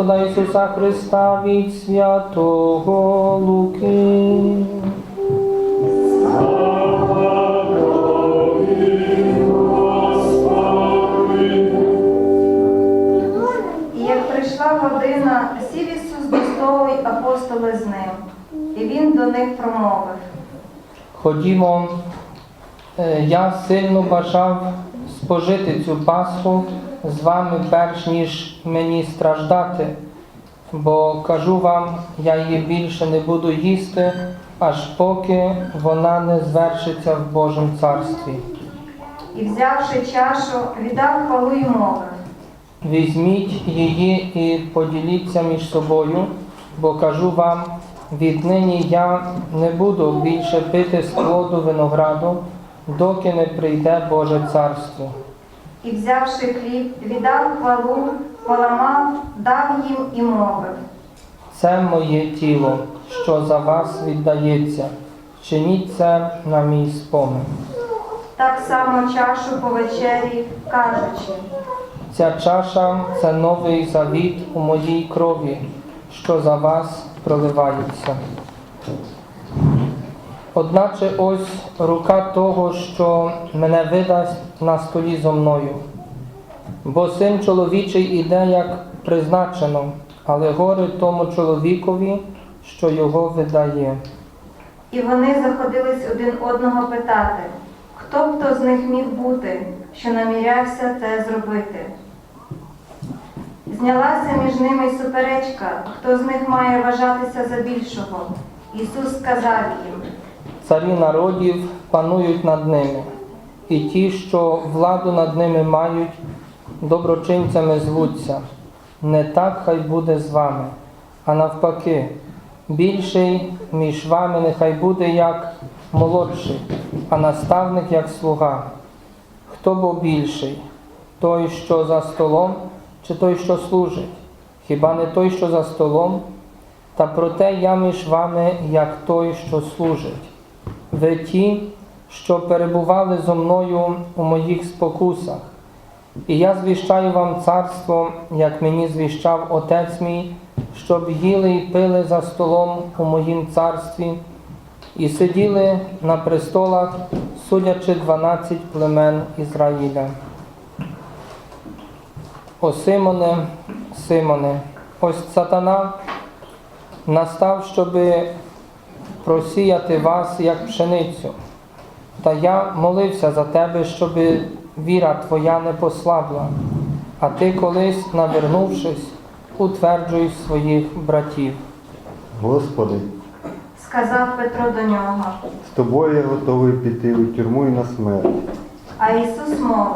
Господа Ісуса Христа від святого Луки. І як прийшла година, сів Ісус до столу й апостоли з ним, і він до них промовив. Ходімо, Е, я сильно бажав спожити цю Пасху з вами, перш ніж мені страждати, бо кажу вам, я її більше не буду їсти, аж поки вона не звершиться в Божому царстві. І взявши чашу, віддав хвалу й мовив. Візьміть її і поділіться між собою, бо кажу вам, віднині я не буду більше пити з плоду винограду, доки не прийде Боже царство. І взявши хліб, віддав хвалу, поламав, дав їм і мовив. Це моє тіло, що за вас віддається. Чиніть це на мій спомин. Так само чашу по вечері, кажучи. Ця чаша це новий завіт у моїй крові, що за вас проливається. Одначе ось рука того, що мене видасть на столі зо мною. Бо син чоловічий іде, як призначено, але горе тому чоловікові, що його видає. І вони заходились один одного питати, хто б то з них міг бути, що намірявся те зробити. Знялася між ними й суперечка, хто з них має вважатися за більшого. Ісус сказав їм, Царі народів панують над ними, і ті, що владу над ними мають, доброчинцями звуться. Не так хай буде з вами, а навпаки, більший між вами нехай буде як молодший, а наставник як слуга. Хто бо більший? Той, що за столом, чи той, що служить? Хіба не той, що за столом? Та проте я між вами, як той, що служить. Ви ті, що перебували зо мною у моїх спокусах. І я звіщаю вам царство, як мені звіщав Отець мій, щоб їли і пили за столом у моїм царстві, і сиділи на престолах, судячи дванадцять племен Ізраїля. О Симоне, Симоне, ось сатана настав, щоби просіяти вас, як пшеницю. Та я молився за тебе, щоб віра твоя не послабла, а ти колись, навернувшись, утверджуй своїх братів. Господи, сказав Петро до нього. з тобою я готовий піти у тюрму і на смерть. А Ісус мовив,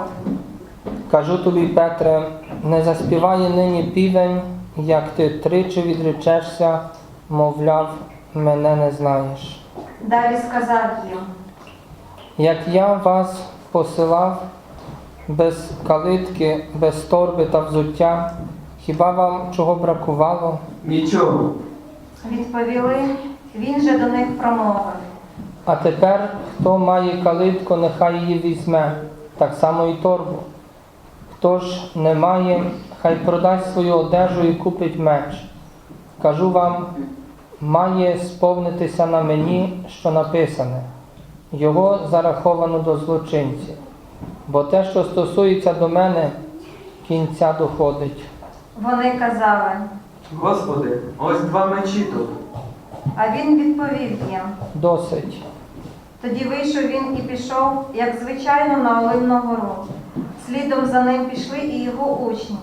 Кажу тобі, Петре, не заспіває нині півень, як ти тричі відречешся, мовляв, мене не знаєш. далі сказав їм, Як я вас посилав без калитки, без торби та взуття, хіба вам чого бракувало? Нічого. відповіли, він же до них промовив. А тепер, хто має калитку, нехай її візьме, так само і торбу. Хто ж не має, хай продасть свою одежу і купить меч. Кажу вам, має сповнитися на мені, що написане. Його зараховано до злочинців. Бо те, що стосується до мене, кінця доходить. Вони казали, Господи, ось два мечі тут. а він відповів їм. Досить. Тоді вийшов він і пішов, як звичайно, на Оливну гору. Слідом за ним пішли і його учні.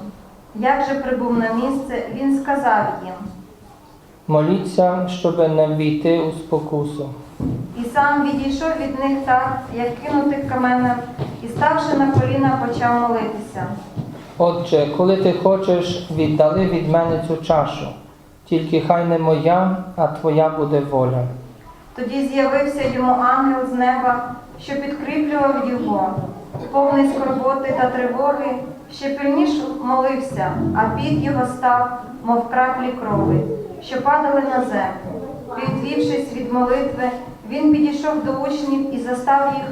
Як же прибув на місце, він сказав їм, Моліться, щоб не ввійти у спокусу. і сам відійшов від них так, як кинути каменем, і ставши на коліна, почав молитися. Отче, коли ти хочеш, віддали від мене цю чашу, тільки хай не моя, а твоя буде воля. Тоді з'явився йому ангел з неба, що підкріплював його. Повний скорботи та тривоги, ще пильніше молився, а під його став, мов краплі крови, що падали на землю. Підвівшись від молитви, він підійшов до учнів і застав їх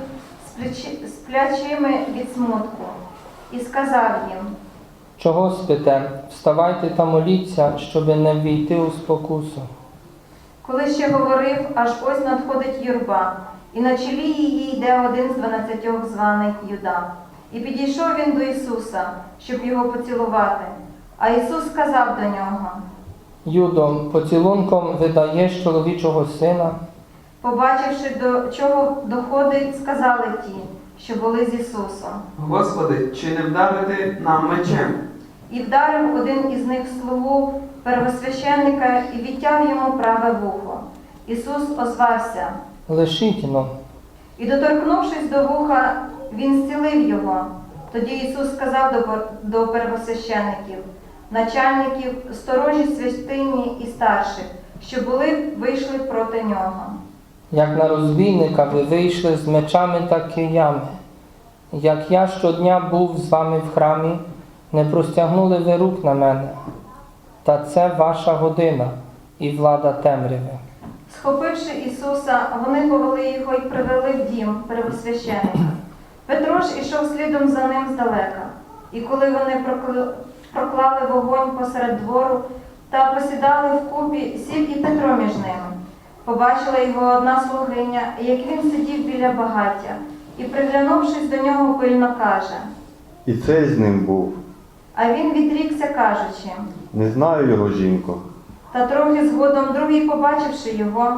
сплячи- сплячими від смутку, і сказав їм. Чого спите? Вставайте та моліться, щоби не ввійти у спокусу. Коли ще говорив, аж ось надходить юрба, і на чолі її йде один з дванадцятьох званий Юда. І підійшов він до Ісуса, щоб його поцілувати. А Ісус сказав до нього, Юдо, поцілунком видаєш чоловічого сина. побачивши, до чого доходить, сказали ті, що були з Ісусом. Господи, чи не вдарити нам мечем? І вдарив один із них слугу первосвященника і відтяв йому праве вухо. Ісус озвався, Лишіть но. і доторкнувшись до вуха, він зцілив його. Тоді Ісус сказав до первосвящеників, начальників, сторожі святині і старших, що були вийшли проти нього. Як на розбійника ви вийшли з мечами та киями. Як я щодня був з вами в храмі, не простягнули ви рук на мене. Та це ваша година і влада темряви. Схопивши Ісуса, вони повели його і привели в дім первосвященика. Петро ж ішов слідом за ним здалека. І коли вони прокли- проклали вогонь посеред двору та посідали вкупі, сів і Петро між ними. Побачила його одна слугиня, як він сидів біля багаття, і, приглянувшись до нього, пильно каже. І цей з ним був. А він відрікся, кажучи. Не знаю його, жінко. Та трохи згодом другий, побачивши його,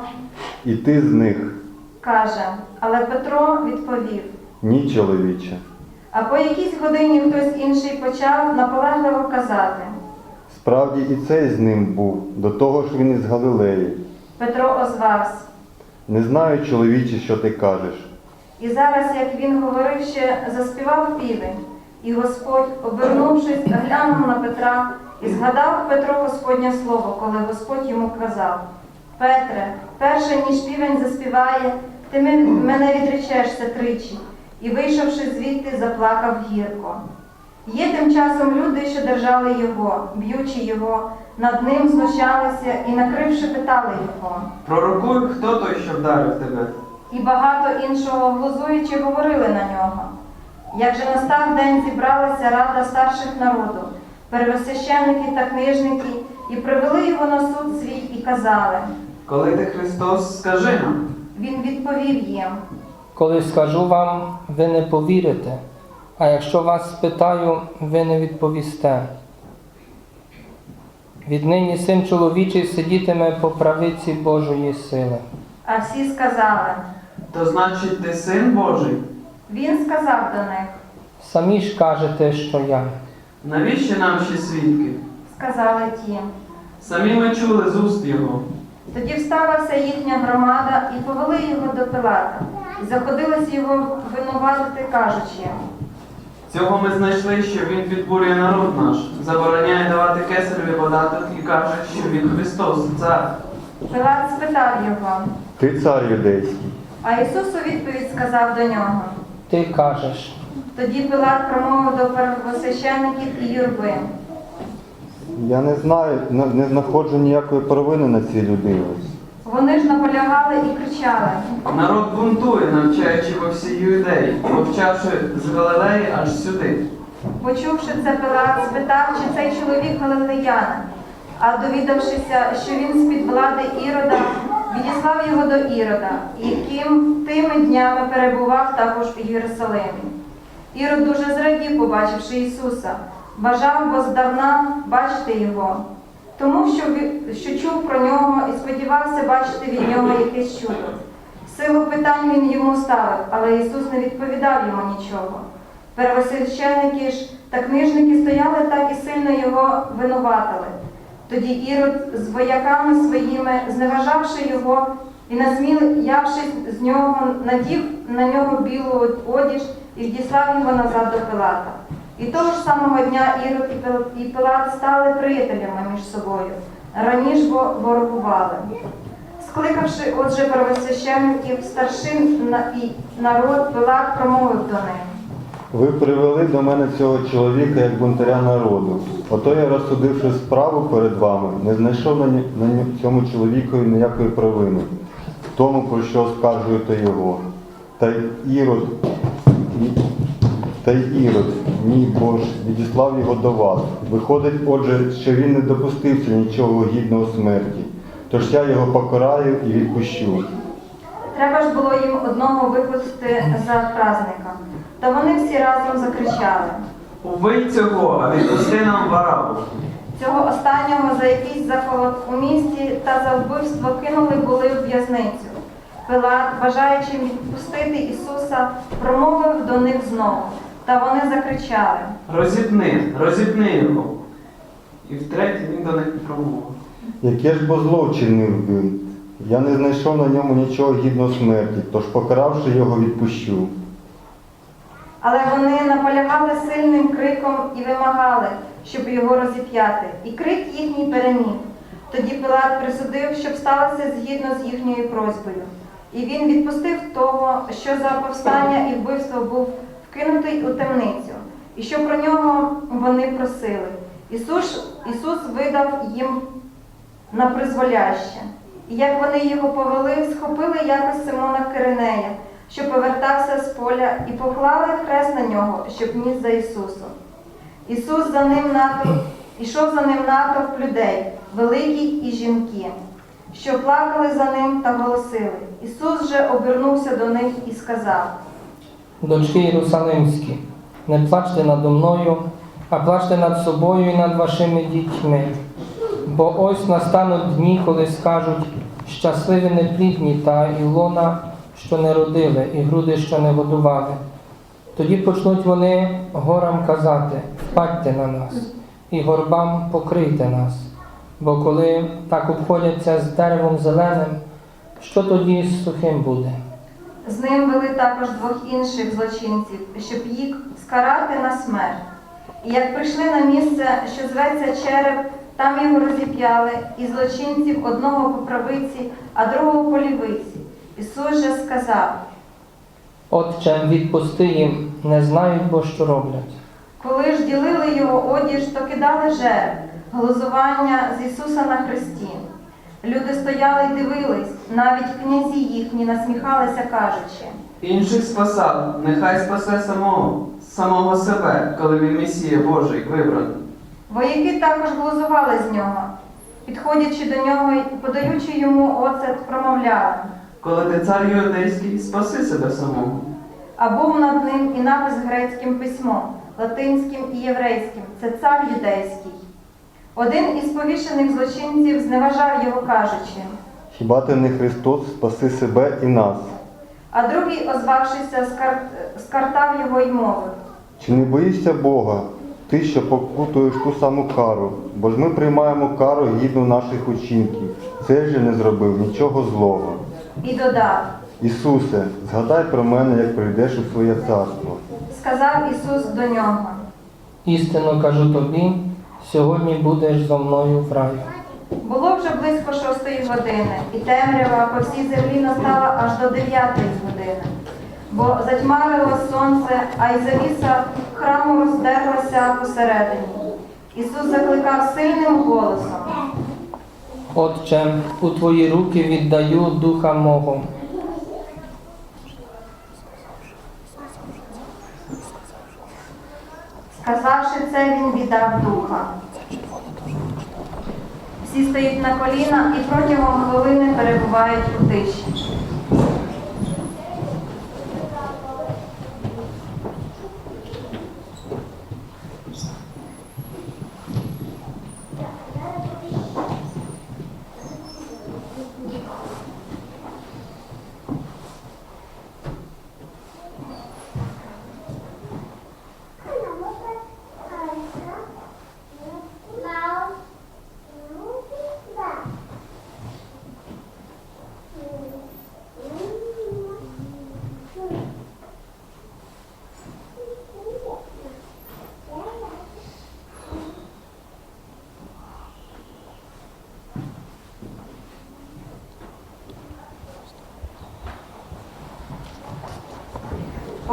І ти з них. каже. Але Петро відповів. Ні, чоловіче. А по якійсь годині хтось інший почав наполегливо казати. Справді і цей з ним був, до того ж він із Галилеї. Петро озвався. Не знаю, чоловіче, що ти кажеш. І зараз, як він говорив ще, заспівав півень. І Господь, обернувшись, глянув на Петра і згадав Петро Господнє слово, коли Господь йому казав: Петре, перше ніж півень заспіває, ти мене відречешся тричі. І вийшовши звідти, заплакав гірко. Є тим часом люди, що держали його, б'ючи його, над ним знущалися і, накривши, питали його. Пророкуй, хто той, що вдарив тебе? І багато іншого глузуючи говорили на нього. Як же настав день, зібралася рада старших народу, первосвященники та книжники, і привели його на суд свій і казали. Коли ти Христос, скажи нам. Він відповів їм. Коли скажу вам, ви не повірите, а якщо вас спитаю, ви не відповісте. Віднині син чоловічий сидітиме по правиці Божої сили. А всі сказали. То значить ти син Божий? Він сказав до них, Самі ж кажете, що я. Навіщо нам ще свідки? сказали ті. Самі ми чули з уст його. Тоді встала вся їхня громада і повели його до Пилата, і заходились його винуватити, кажучи. Цього ми знайшли, що він підбурює народ наш, забороняє давати кесареві податок і каже, що він Христос, цар. Пилат спитав його, Ти цар юдейський. а Ісус у відповідь сказав до нього. Ти кажеш. Тоді Пилат промовив до первосвященників і юрби. Я не знаю, не не знаходжу ніякої провини на цій людині. Вони ж наполягали і кричали. Народ бунтує, навчаючи по всій юдеї, повчавши з Галилеї аж сюди. Почувши це, Пилат спитав, чи цей чоловік галилеянин. А довідавшися, що він з-під влади Ірода, відіслав його до Ірода, яким тими днями перебував також у Єрусалимі. Ірод дуже зрадів, побачивши Ісуса, бажав бо здавна бачити його, тому що, що чув про нього і сподівався бачити від нього якесь чудо. Силу питань він йому ставив, але Ісус не відповідав йому нічого. Первосвященники ж та книжники стояли так і сильно його винуватили. Тоді Ірод з вояками своїми, зневажавши його і насміявшись з нього, надів на нього білу одіж і відіслав його назад до Пилата. І того ж самого дня Ірод і Пилат стали приятелями між собою. Раніше ворогували. Скликавши отже первосвященників, старшин і народ, Пилат промовив до них. Ви привели до мене цього чоловіка як бунтаря народу. Ото я, розсудивши справу перед вами, не знайшов на, ні- на цьому чоловікові ніякої провини, тому, про що оскаржуєте його. Та Ірод, Та й Ірод, мій Бож, відіслав його до вас. Виходить, отже, що він не допустився нічого гідного смерті. Тож я його покараю і відпущу. Треба ж було їм одного випустити за празника. Та вони всі разом закричали. Убий цього, а відпусти нам Варабу. Цього останнього за якийсь заколот у місті та за вбивство кинули були в в'язницю. Пилат, бажаючи відпустити Ісуса, промовив до них знову. Та вони закричали. Розіпни, розіпни його. І втретє він до них промовив. Яке ж бо зло вчинив він? Я не знайшов на ньому нічого гідного смерті, тож покаравши його, відпущу. Але вони наполягали сильним криком і вимагали, щоб його розіп'яти. І крик їхній переміг. Тоді Пилат присудив, щоб сталося згідно з їхньою просьбою. І він відпустив того, що за повстання і вбивство був вкинутий у темницю, і що про нього вони просили. Ісус, Ісус видав їм на призволяще. І як вони його повели, схопили якось Симона Киринея, що повертався з поля, і поклали хрест на нього, щоб ніс за Ісусом. Ісус за ним натовп, ішов за ним натовп людей, великі і жінки, що плакали за ним та голосили. Ісус же обернувся до них і сказав. Дочки Єрусалимські, не плачте надо мною, а плачте над собою і над вашими дітьми. Бо ось настануть дні, коли скажуть щасливі неплідні та Ілона, що не родили, і груди, що не годували. Тоді почнуть вони горам казати, впадьте на нас, і горбам покрийте нас. Бо коли так обходяться з деревом зеленим, що тоді з сухим буде? З ним вели також двох інших злочинців, щоб їх скарати на смерть. І як прийшли на місце, що зветься череп, там його розіп'яли, і злочинців одного по правиці, а другого по лівиці. Ісус же сказав, Отче, відпусти їм, не знають, бо що роблять. коли ж ділили його одіж, то кидали жереб, глузування з Ісуса на хресті. Люди стояли й дивились, навіть князі їхні насміхалися, кажучи. Інших спасав, нехай спасе самого, самого себе, коли він Месія Божий вибраний. Вояки також глузували з нього, підходячи до нього і подаючи йому оцет, промовляли. Коли ти цар юдейський, спаси себе самого. А був над ним і напис грецьким письмом, латинським і єврейським це цар юдейський. Один із повішених злочинців зневажав його, кажучи, Хіба ти не Христос, спаси себе і нас? а другий, озвавшися, скар... скартав його й мовив. Чи не боїшся Бога, ти, що покутуєш ту саму кару? Бо ж ми приймаємо кару гідну наших учинків. Цей же не зробив нічого злого. І додав, Ісусе, згадай про мене, як прийдеш у своє царство. сказав Ісус до нього. Істинно кажу тобі, сьогодні будеш зо мною в раю. Було вже близько шостої години, і темрява по всій землі настала аж до дев'ятої години. Бо затьмарило сонце, а й завіса храму роздерлася посередині. Ісус закликав сильним голосом. Отче, у твої руки віддаю духа мого. Сказавши це, він віддав духа. Всі стоять на коліна і протягом хвилини перебувають у тиші.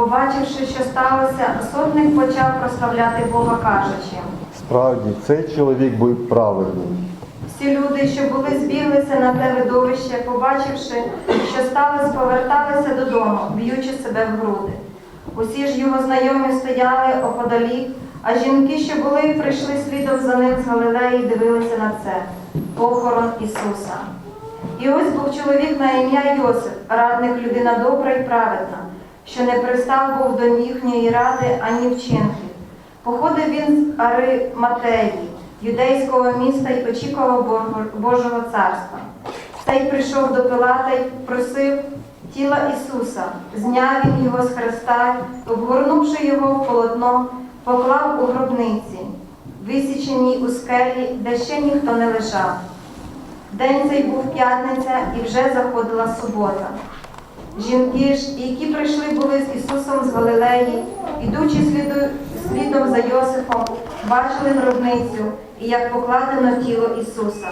Побачивши, що сталося, сотник почав прославляти Бога, кажучи. Справді, цей чоловік був праведний. Всі люди, що були збіглися на те видовище, побачивши, що сталося, поверталися додому, б'ючи себе в груди. Усі ж його знайомі стояли оподалік, а жінки, що були, прийшли слідом за ним з Галилеї, дивилися на це похорон Ісуса. І ось був чоловік на ім'я Йосип, радник людина добра і праведна, що не пристав був до їхньої ради ані вчинків. Походив він з Ариматеї, юдейського міста і очікував Божого- царства. Цей прийшов до Пилата й просив тіла Ісуса, зняв він його з хреста, обгорнувши його в полотно, поклав у гробниці, висіченій у скелі, де ще ніхто не лежав. День цей був п'ятниця і вже заходила субота. Жінки ж, які прийшли були з Ісусом з Галилеї, ідучи слідом за Йосифом, бачили гробницю і як покладено тіло Ісуса.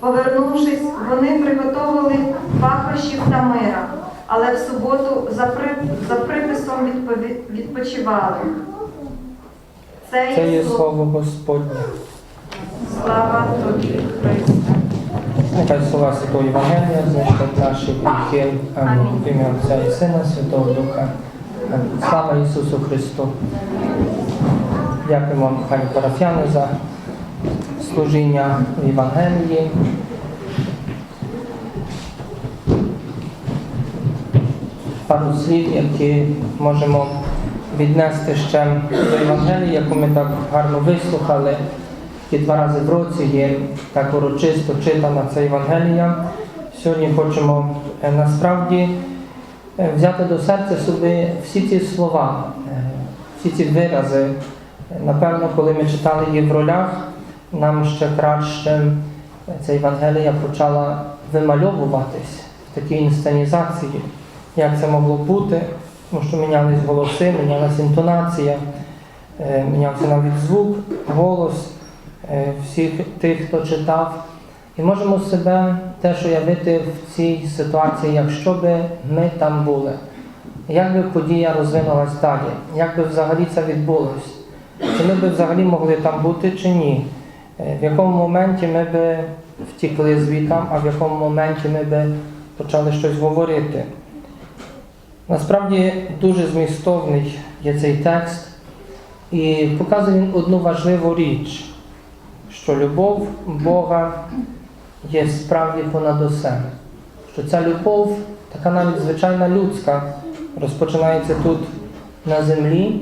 Повернувшись, вони приготовили пахощів та мира, але в суботу за, при, за приписом відпові- відпочивали. Це, Це є слово Господнє. Слава тобі, Христе. Нехай слова Святого Євангелія знищать наші гріхи. Амінь. В ім'я Отця і Сина, Святого Духа. Амінь. Слава Ісусу Христу. Дякуємо вам, пані парафіяни, за служіння в Євангелії. Пару слів, які можемо віднести ще до Євангелії, яку ми так гарно вислухали. І два рази в році є так урочисто читана ця Євангелія. Сьогодні хочемо е, насправді е, взяти до серця собі всі ці слова, е, всі ці вирази. Напевно, коли ми читали її в ролях, нам ще краще ця Євангелія почала вимальовуватись в такій інсценізації, як це могло бути, тому що мінялись голоси, мінялась інтонація, мінявся навіть звук, голос всіх тих, хто читав. І можемо себе теж уявити в цій ситуації, якщо би ми там були. Як би подія розвинулась далі? Як би взагалі це відбулось? Чи ми би взагалі могли там бути чи ні? Е, В якому моменті ми би втікли звітам, а в якому моменті ми би почали щось говорити? Насправді дуже змістовний є цей текст, і показує він одну важливу річ, що любов Бога є справді понад усе. Що ця любов, така навіть звичайна людська, розпочинається тут на землі,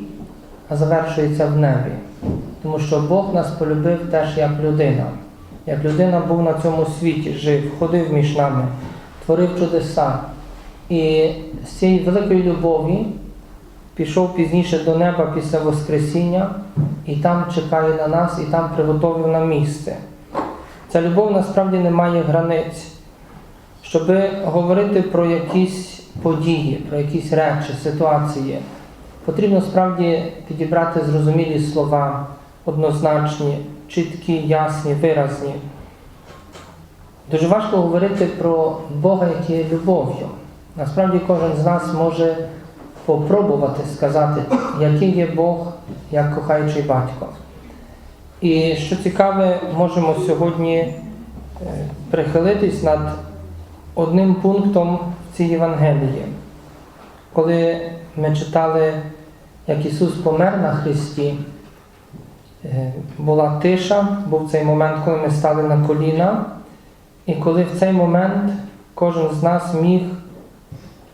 а завершується в небі. Тому що Бог нас полюбив теж як людина. Як людина був на цьому світі, жив, ходив між нами, творив чудеса. І з цієї великої любові пішов пізніше до неба після Воскресіння, і там чекає на нас, і там приготовив нам місце. Ця любов насправді не має границь. Щоб говорити про якісь події, про якісь речі, ситуації, потрібно справді підібрати зрозумілі слова, однозначні, чіткі, ясні, виразні. Дуже важко говорити про Бога, який є любов'ю. Насправді кожен з нас може попробувати сказати, який є Бог як кохаючий батько. І що цікаве, можемо сьогодні е, прихилитись над одним пунктом цій Євангелії. Коли ми читали, як Ісус помер на Христі, е, була тиша, був цей момент, коли ми стали на коліна, і коли в цей момент кожен з нас міг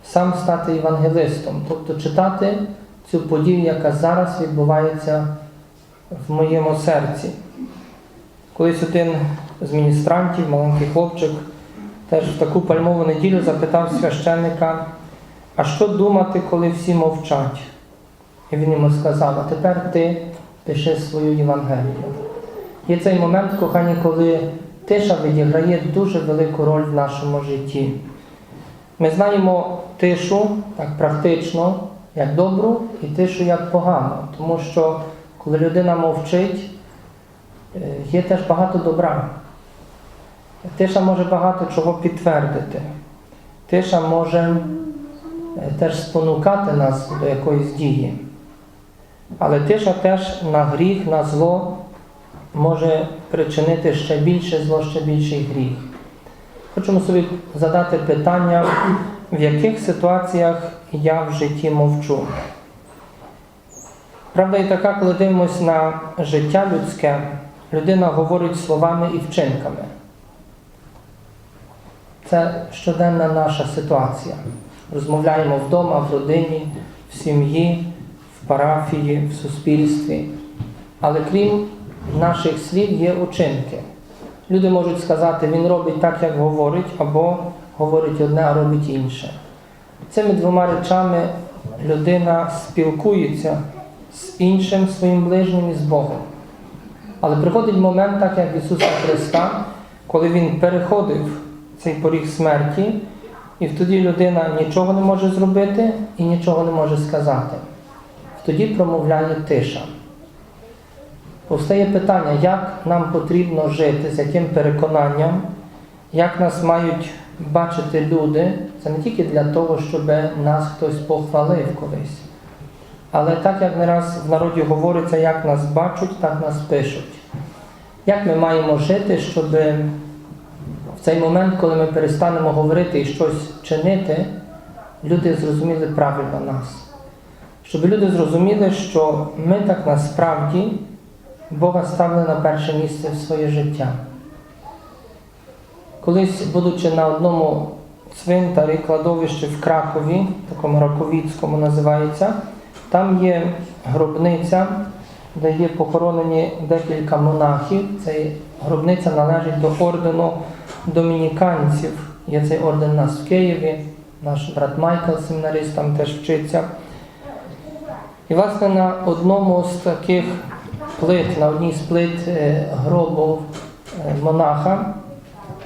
сам стати євангелистом, тобто читати цю подію, яка зараз відбувається в моєму серці. Колись один з міністрантів, маленький хлопчик, теж в таку пальмову неділю запитав священника, а що думати, коли всі мовчать? І він йому сказав, а тепер ти пиши свою Євангелію. Є цей момент, кохані, коли тиша відіграє дуже велику роль в нашому житті. Ми знаємо тишу так практично, як добру, і тишу як погану, тому що коли людина мовчить, е, є теж багато добра. Тиша може багато чого підтвердити. Тиша може е, теж спонукати нас до якоїсь дії. Але тиша теж на гріх, на зло може причинити ще більше зло, ще більший гріх. Хочемо собі задати питання, в яких ситуаціях я в житті мовчу. Правда і така, коли дивимося на життя людське, людина говорить словами і вчинками. Це щоденна наша ситуація. Розмовляємо вдома, в родині, в сім'ї, в парафії, в суспільстві. Але крім наших слів є учинки. Люди можуть сказати, він робить так, як говорить, або говорить одне, а робить інше. Цими двома речами людина спілкується з іншим своїм ближнім і з Богом. Але приходить момент, так як Ісуса Христа, коли Він переходив цей поріг смерті, і тоді людина нічого не може зробити і нічого не може сказати. Тоді промовляє тиша. Повстає питання, як нам потрібно жити, з яким переконанням, як нас мають бачити люди. Це не тільки для того, щоб нас хтось похвалив колись. Але так як не раз в народі говориться, як нас бачать, так нас пишуть. Як ми маємо жити, щоб в цей момент, коли ми перестанемо говорити і щось чинити, люди зрозуміли правильно нас. Щоб люди зрозуміли, що ми так насправді Бога ставили на перше місце в своє життя. Колись, будучи на одному цвинтарі, кладовищі в Кракові, такому Раковіцькому називається, там є гробниця, де є похоронені декілька монахів. Ця гробниця належить до ордену домініканців. Є цей орден у нас в Києві, наш брат Майкл, семінарист, там теж вчиться. І, власне, на одному з таких плит, на одній з плит е, гробу е, монаха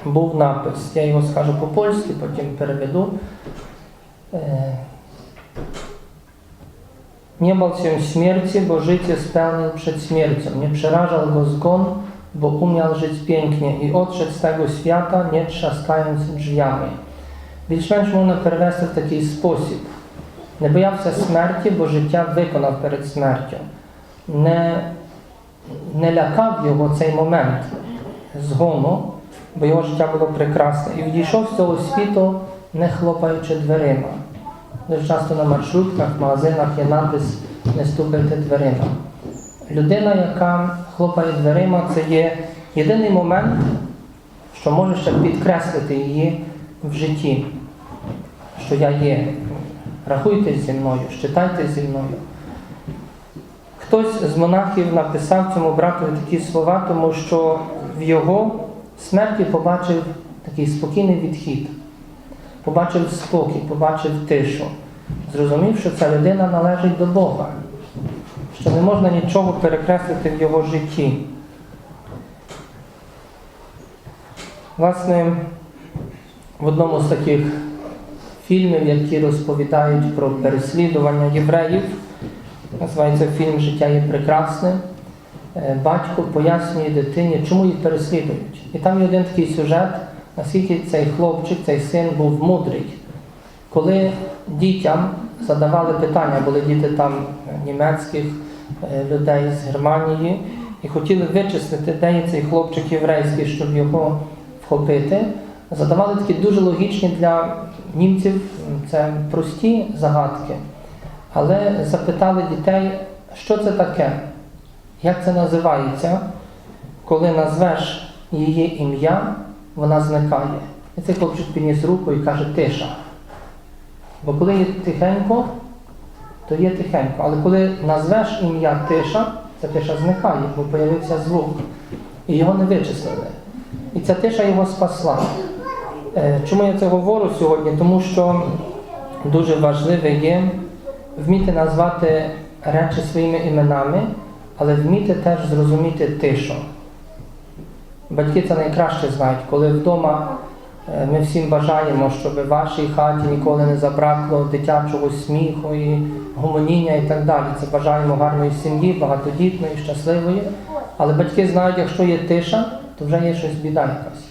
був напис. Я його скажу по-польськи, потім переведу. Nie bał się śmierci, bo życie spełnił przed śmiercią. Nie przerażał go zgon, bo umiał żyć pięknie i odszedł z tego świata, nie trzaskając drzwiami. Більш-менш можна перевести в такий спосіб. Не боявся смерті, бо життя виконав перед смертю. Не, не лякав його цей момент згону, бо його життя було прекрасне. І відійшов з цього світу, не хлопаючи дверима. Дуже часто на маршрутках, магазинах є надпис не стукайте дверима. Людина, яка хлопає дверима, це є єдиний момент, що може ще підкреслити її в житті, що я є. Рахуйтесь зі мною, читайте зі мною. Хтось з монахів написав цьому братові такі слова, тому що в його смерті побачив такий спокійний відхід, побачив спокій, побачив тишу, зрозумів, що ця людина належить до Бога, що не можна нічого перекреслити в його житті. Власне, в одному з таких фільмів, які розповідають про переслідування євреїв, називається фільм Життя є прекрасне. Е, Батько пояснює дитині, чому їх переслідують. І там є один такий сюжет, наскільки цей хлопчик, цей син був мудрий. Коли дітям задавали питання, були діти там е, німецьких е, людей з Германії, і хотіли вичислити, де є цей хлопчик єврейський, щоб його вхопити, задавали такі дуже логічні для німців, це прості загадки. Але запитали дітей, що це таке, як це називається, коли назвеш її ім'я, вона зникає. І цей хлопчик підніс руку і каже тиша. Бо коли є тихенько, то є тихенько. Але коли назвеш ім'я тиша, ця тиша зникає, бо з'явився звук. І його не вичислили. І ця тиша його спасла. Е, Чому я це говорю сьогодні? Тому що дуже важливе є вміти назвати речі своїми іменами, але вміти теж зрозуміти тишу. Батьки це найкраще знають, коли вдома е, ми всім бажаємо, щоб в вашій хаті ніколи не забракло дитячого сміху і гомоніння і так далі. Це бажаємо гарної сім'ї, багатодітної, щасливої. Але батьки знають, якщо є тиша, то вже є щось біда якась.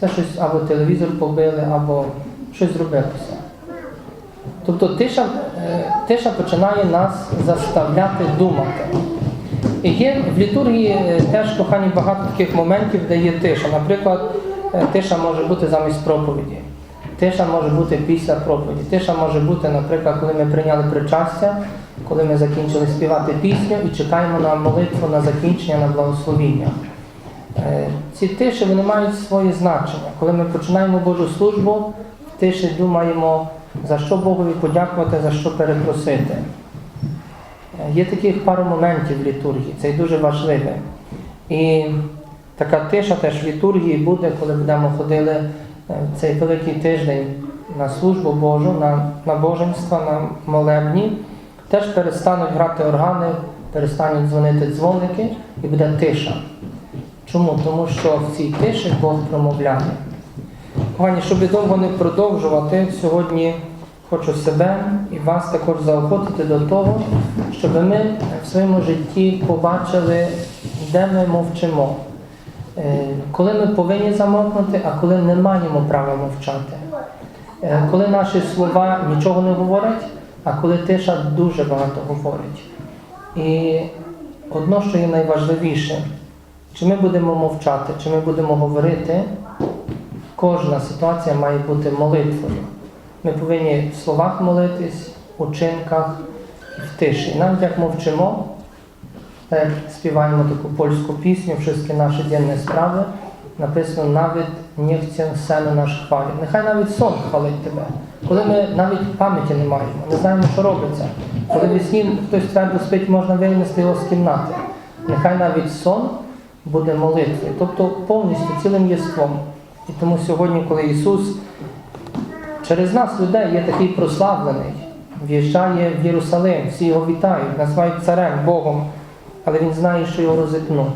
Це щось або телевізор побили, або щось зробилося. Тобто тиша, е, тиша починає нас заставляти думати. Є в літургії е, теж, кохані, багато таких моментів, де є тиша. Наприклад, е, тиша може бути замість проповіді. Тиша може бути після проповіді. Тиша може бути, наприклад, коли ми прийняли причастя, коли ми закінчили співати пісню і чекаємо на молитву на закінчення, на благословіння. Е, Ці тиші вони мають своє значення. Коли ми починаємо Божу службу, в тиші думаємо, за що Богові подякувати, за що перепросити. Е, Є таких пару моментів в літургії, це дуже важливе. І така тиша теж в літургії буде, коли будемо ходили е, в цей великий тиждень на службу Божу, на набоженство, на молебні. Теж перестануть грати органи, перестануть дзвонити дзвоники і буде тиша. Чому? Тому що в цій тиші Бог промовляє. Кохані, щоб довго не продовжувати, сьогодні хочу себе і вас також заохотити до того, щоб ми в своєму житті побачили, де ми мовчимо. Е, Коли ми повинні замовкнути, а коли не маємо права мовчати. Е, Коли наші слова нічого не говорять, а коли тиша дуже багато говорить. І одно, що є найважливіше, чи ми будемо мовчати, чи ми будемо говорити, кожна ситуація має бути молитвою. Ми повинні в словах молитись, у чинках і в тиші. Навіть як мовчимо, так співаємо таку польську пісню, «Wszystkie наші денні справи, написано навіть chcę сену наш хвалить. Нехай навіть сон хвалить тебе. Коли ми навіть пам'яті не маємо, не знаємо, що робиться. Коли в сні хтось твердо спить, можна винести його з кімнати. Нехай навіть сон буде молитвою, тобто повністю цілим єством. І тому сьогодні, коли Ісус через нас, людей, є такий прославлений, в'їжджає в Єрусалим, всі його вітають, називають царем, Богом, але він знає, що його розіпнуть.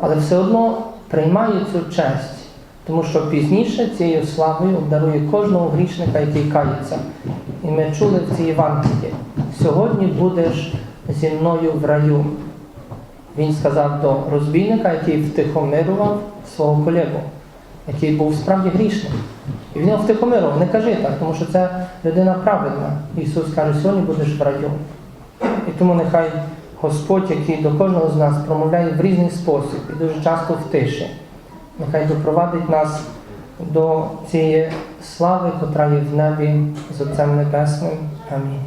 Але все одно приймає цю честь, тому що пізніше цією славою обдарує кожного грішника, який кається. І ми чули в цій Євангелії, сьогодні будеш зі мною в раю. Він сказав до розбійника, який втихомирував свого колегу, який був справді грішним. І він його втихомирував, не кажи так, тому що це людина праведна. Ісус каже, сьогодні будеш в раю. І тому нехай Господь, який до кожного з нас промовляє в різний спосіб і дуже часто в тиші, нехай допровадить нас до цієї слави, котра є в небі з Отцем Небесним. Амінь.